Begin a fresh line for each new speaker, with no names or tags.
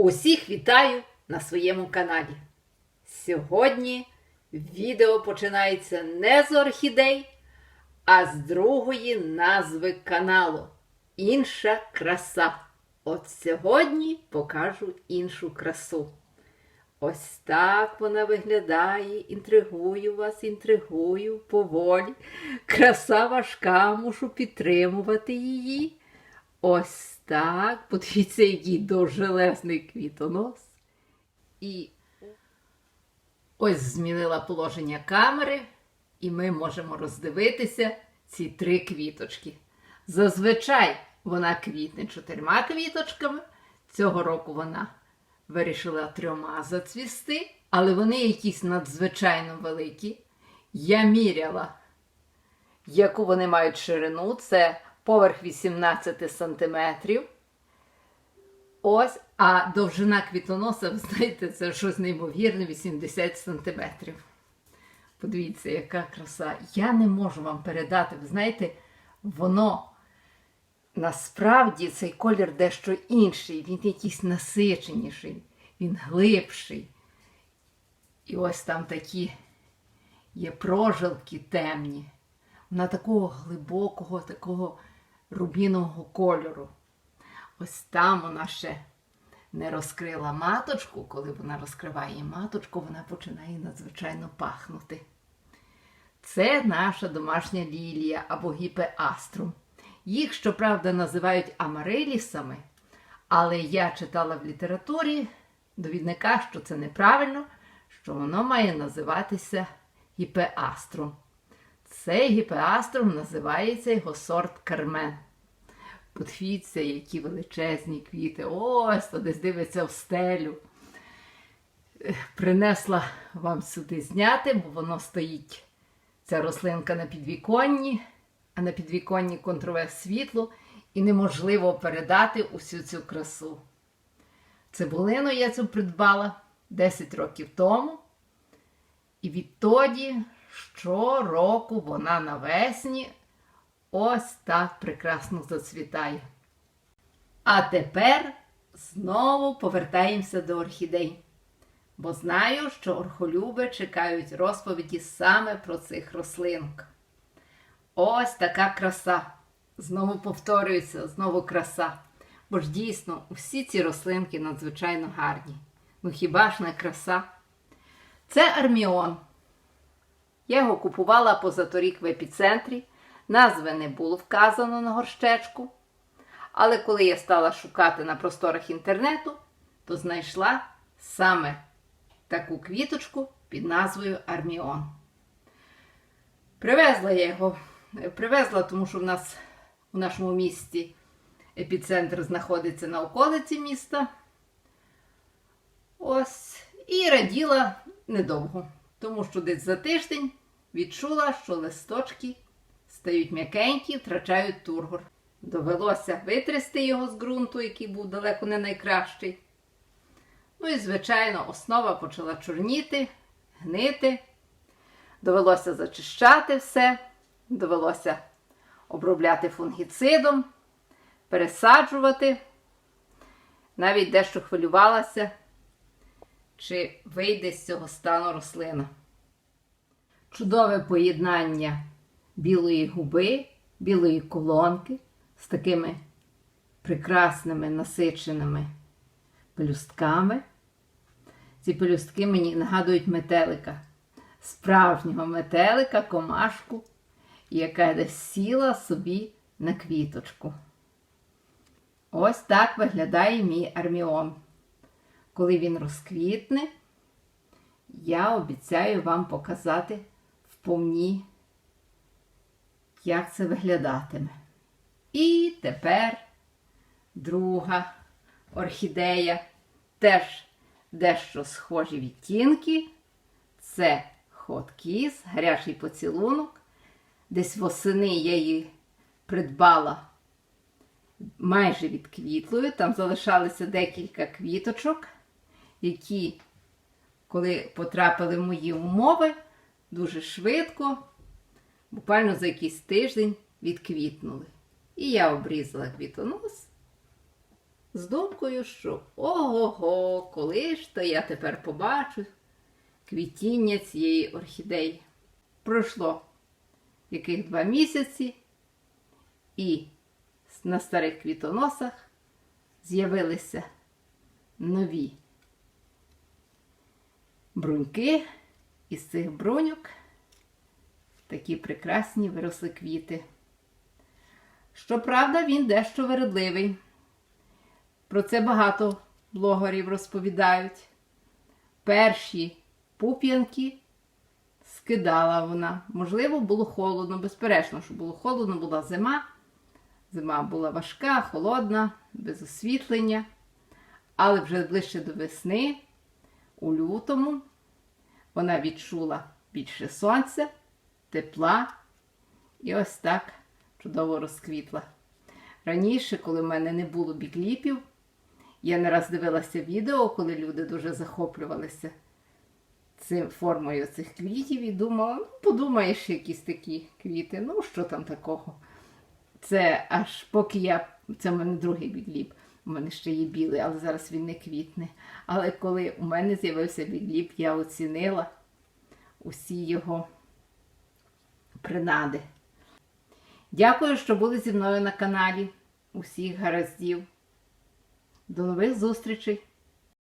Усіх вітаю на своєму каналі. Сьогодні відео починається не з орхідей, а з другої назви каналу. Інша краса. От сьогодні покажу іншу красу. Ось так вона виглядає. Інтригую вас, інтригую поволі. Краса важка, мушу підтримувати її. Ось так. Подивіться, який довжелезний квітонос. І ось змінила положення камери, і ми можемо роздивитися ці три квіточки. Зазвичай вона квітне чотирма квіточками. Цього року вона вирішила трьома зацвісти, але вони якісь надзвичайно великі. Я міряла яку вони мають ширину, це поверх 18 сантиметрів. Ось, а довжина квітоноса, ви знаєте, це щось неймовірне 80 сантиметрів. Подивіться, яка краса. Я не можу вам передати. Ви знаєте, воно насправді цей колір дещо інший, він якийсь насиченіший, він глибший. І ось там такі є прожилки темні. Вона такого глибокого, такого рубінового кольору. Ось там вона ще не розкрила маточку. Коли вона розкриває маточку, вона починає надзвичайно пахнути. Це наша домашня лілія або гіпеаструм. Їх, щоправда, називають амарилісами, але я читала в літературі довідника, що це неправильно, що воно має називатися гіпеаструм. Цей гіпеаструм називається його сорт Кармен. Подивіться, які величезні квіти. Ось то десь дивиться в стелю. Принесла вам сюди зняти, бо воно стоїть, ця рослинка на підвіконні, а на підвіконні контрове світло, і неможливо передати усю цю красу. Цибулину я цю придбала 10 років тому. І відтоді щороку вона навесні ось так прекрасно зацвітає. А тепер знову повертаємося до орхідей. Бо знаю, що орхолюби чекають розповіді саме про цих рослинок. Ось така краса. Знову повторюється, знову краса. Бо ж дійсно усі ці рослинки надзвичайно гарні. Ну хіба ж не краса? Це арміон. Я його купувала позаторік в епіцентрі. Назви не було вказано на горщечку. Але коли я стала шукати на просторах інтернету, то знайшла саме таку квіточку під назвою Арміон. Привезла я його, привезла, тому що в нас у нашому місті епіцентр знаходиться на околиці міста. Ось, і раділа недовго, тому що десь за тиждень відчула, що листочки стають м'якенькі, втрачають тургор. Довелося витрясти його з ґрунту, який був далеко не найкращий. Ну і, звичайно, основа почала чорніти, гнити. Довелося зачищати все, довелося обробляти фунгіцидом, пересаджувати. Навіть дещо хвилювалася, чи вийде з цього стану рослина. Чудове поєднання білої губи, білої колонки з такими прекрасними насиченими пелюстками. Ці пелюстки мені нагадують метелика, справжнього метелика, комашку, яка десь сіла собі на квіточку. Ось так виглядає мій арміон. Коли він розквітне, я обіцяю вам показати вповні, як це виглядатиме. І тепер друга орхідея, теж дещо схожі відтінки. Це хоткіс, гарячий поцілунок. Десь восени я її придбала майже відквітлою. Там залишалося декілька квіточок, які, коли потрапили в мої умови, дуже швидко, буквально за якийсь тиждень відквітнули. І я обрізала квітонос з думкою, що ого-го, коли ж то я тепер побачу квітіння цієї орхідеї. Пройшло яких два місяці, і на старих квітоносах з'явилися нові бруньки, і з цих бруньок такі прекрасні виросли квіти. Щоправда, він дещо вередливий. Про це багато блогерів розповідають. Перші пуп'янки скидала вона. Можливо, було холодно, безперечно, що було холодно, була зима. Зима була важка, холодна, без освітлення. Але вже ближче до весни, у лютому, вона відчула більше сонця, тепла і ось так чудово розквітла. Раніше, коли в мене не було бігліпів, я не раз дивилася відео, коли люди дуже захоплювалися цим формою цих квітів і думала, ну, подумаєш, якісь такі квіти, ну що там такого. Це аж поки я. Це в мене другий бігліп. У мене ще є білий, але зараз він не квітне. Але коли у мене з'явився відліп, я оцінила усі його принади. Дякую, що були зі мною на каналі. Усіх гараздів. До нових зустрічей!